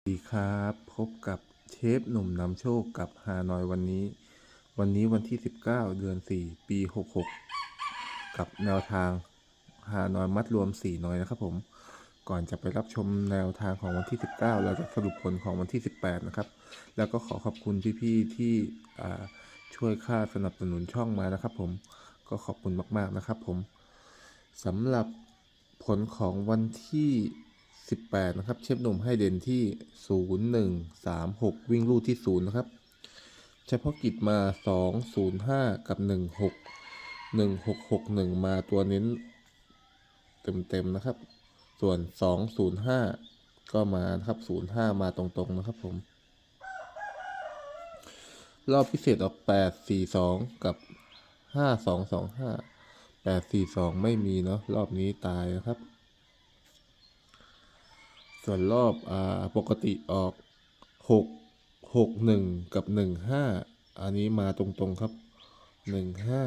สวัสดีครับพบกับเชฟหนุ่มนำโชคกับฮานอยวันนี้ วันนี้วันที่ 19 เดือน 4 ปี 66 กับแนวทางฮานอยมัดรวม 4 น้อยนะครับผมก่อนจะไปรับชมแนวทางของวันที่ 19 เราจะสรุปผลของวันที่ 18 นะครับ แล้วก็ขอขอบคุณพี่ๆที่ช่วยค่าสนับสนุนช่องมานะครับผมก็ขอบคุณมากๆนะครับผมสำหรับผลของวันที่ 18 นะครับ เชฟหนุ่มให้เด่นที่ 0136 วิ่งลูดที่ 0 นะครับ เฉพาะกิจมา 205 กับ 16 1661 มาตัวเน้นเต็ม ๆ นะครับ ส่วน 205 ก็มานะครับ 05 มาตรง ๆ นะครับผม รอบพิเศษออก 842 กับ 5225 842 ไม่มีเนาะรอบนี้ตายนะครับ ส่วนรอบอ่าปกติออกหกหกหนึ่งกับหนึ่งห้าอันนี้มาตรงๆครับหนึ่งห้า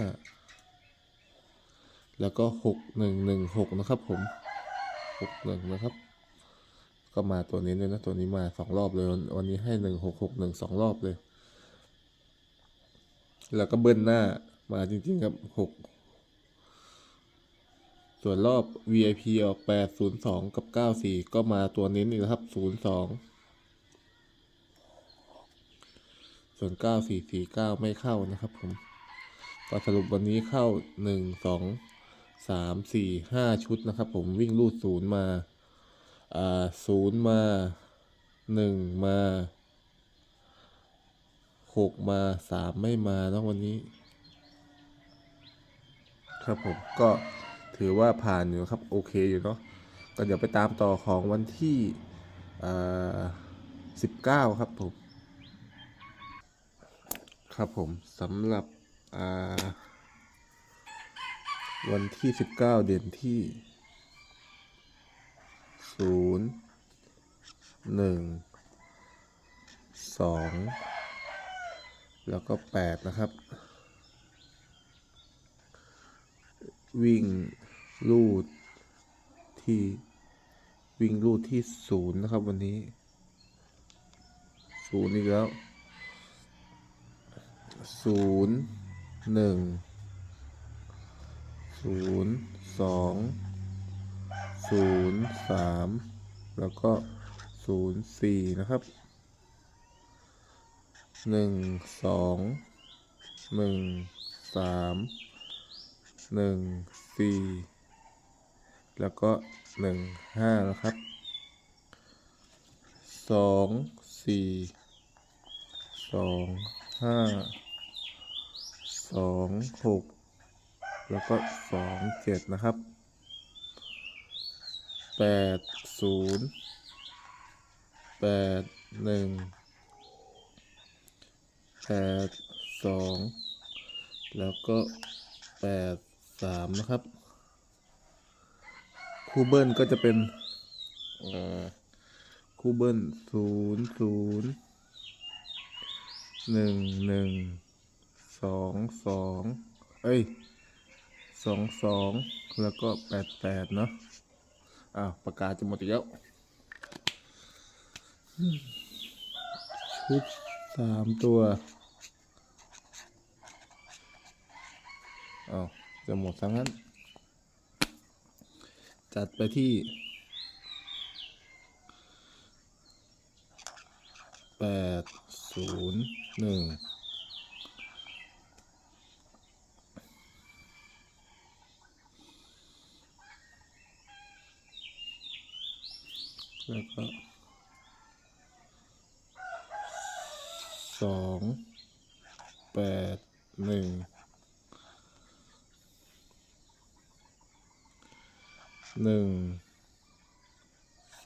แล้วก็หกหนึ่งหนึ่งหกนะครับผมหกหนึ่งนะครับ ก็มาตัวนี้เลยนะ ตัวนี้มาสองรอบเลย วันนี้ให้หนึ่งหกหกหนึ่งสองรอบเลย แล้วก็เบิ้ลหน้ามาจริงๆครับหก ส่วนรอบ VIP ออก 802 กับ 94 ก็มาตัวเน้นอีกนะครับ 02 ส่วน 9449 ไม่เข้านะครับผม ก็สรุปวันนี้เข้า 1 2 3 4 5 ชุดนะครับผมวิ่งรูดศูนย์มา อ่าศูนย์มา 1 มา 6 มา 3 ไม่มานะวันนี้ ครับผมก็ ถือว่าผ่านอยู่ครับโอเคอยู่เนาะก็เดี๋ยวไปตามต่อของวันที่สิบเก้าครับผม ครับผมสำหรับวันที่สิบเก้าเด่นที่ศูนย์หนึ่งสองแล้วก็แปดนะครับ วิ่งลูดที่วิ่งลูดที่ศูนย์นะครับวันนี้ศูนย์อีกแล้วศูนย์หนึ่งศูนย์สองศูนย์สามแล้วก็ศูนย์สี่นะครับหนึ่งสองหนึ่งสาม หนึ่งสี่แล้วก็หนึ่งห้านะครับสองสี่สองห้าสองหกแล้วก็สองเจ็ดนะครับแปดศูนย์แปดหนึ่งแปดสองแล้วก็แปด สามนะครับ คูเบิลก็จะเป็นเอ่อคูเบิลศูนย์ศูนย์หนึ่งหนึ่งสองสองเอ้ยสองสองแล้วก็แปดแปดเนาะอ้าวปากกาจะหมดอีกแล้วชุดสามตัว อ้าว จะหมดซะงั้น จัดไปที่แปดศูนย์หนึ่งแล้วก็สองแปดหนึ่ง หนึ่ง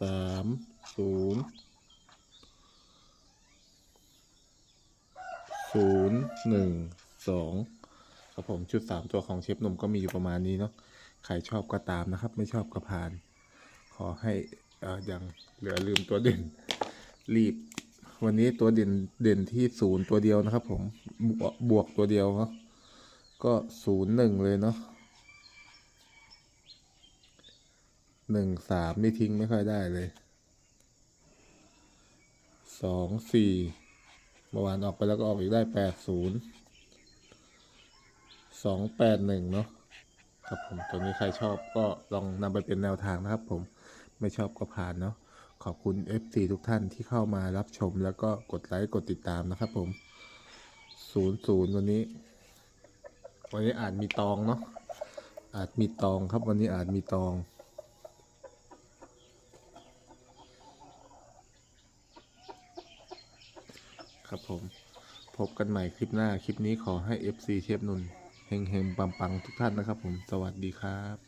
สามศูนย์ศูนย์หนึ่งสองครับผมชุดสามตัวของเชฟหนุ่มก็มีอยู่ประมาณนี้เนาะใครชอบก็ตามนะครับ ไม่ชอบก็ผ่าน ขอให้อ่อย่างเหลือลืมตัวเด่น รีบ วันนี้ตัวเด่นเด่นที่ศูนย์ตัวเดียวนะครับ ผมบวกบวกตัวเดียวเนาะก็ศูนย์หนึ่งเลยเนาะ หนึ่งสามนี่ทิ้งไม่ค่อยได้เลยสองสี่เมื่อวานออกไปแล้วก็ออกอีกได้แปดศูนย์สองแปดหนึ่งเนาะครับผมตัวนี้ใครชอบก็ลองนำไปเป็นแนวทางนะครับผมไม่ชอบก็ผ่านเนาะขอบคุณ FC ทุกท่านที่เข้ามารับชมแล้วก็กดไลค์กดติดตามนะครับผมศูนย์ศูนย์วันนี้ วันนี้อาจมีตองเนาะอาจมีตองครับวันนี้อาจมีตอง ครับผม พบกันใหม่คลิปหน้า คลิปนี้ขอให้ FC เทพนุนเฮงเฮงปังปังทุกท่านนะครับผม สวัสดีครับ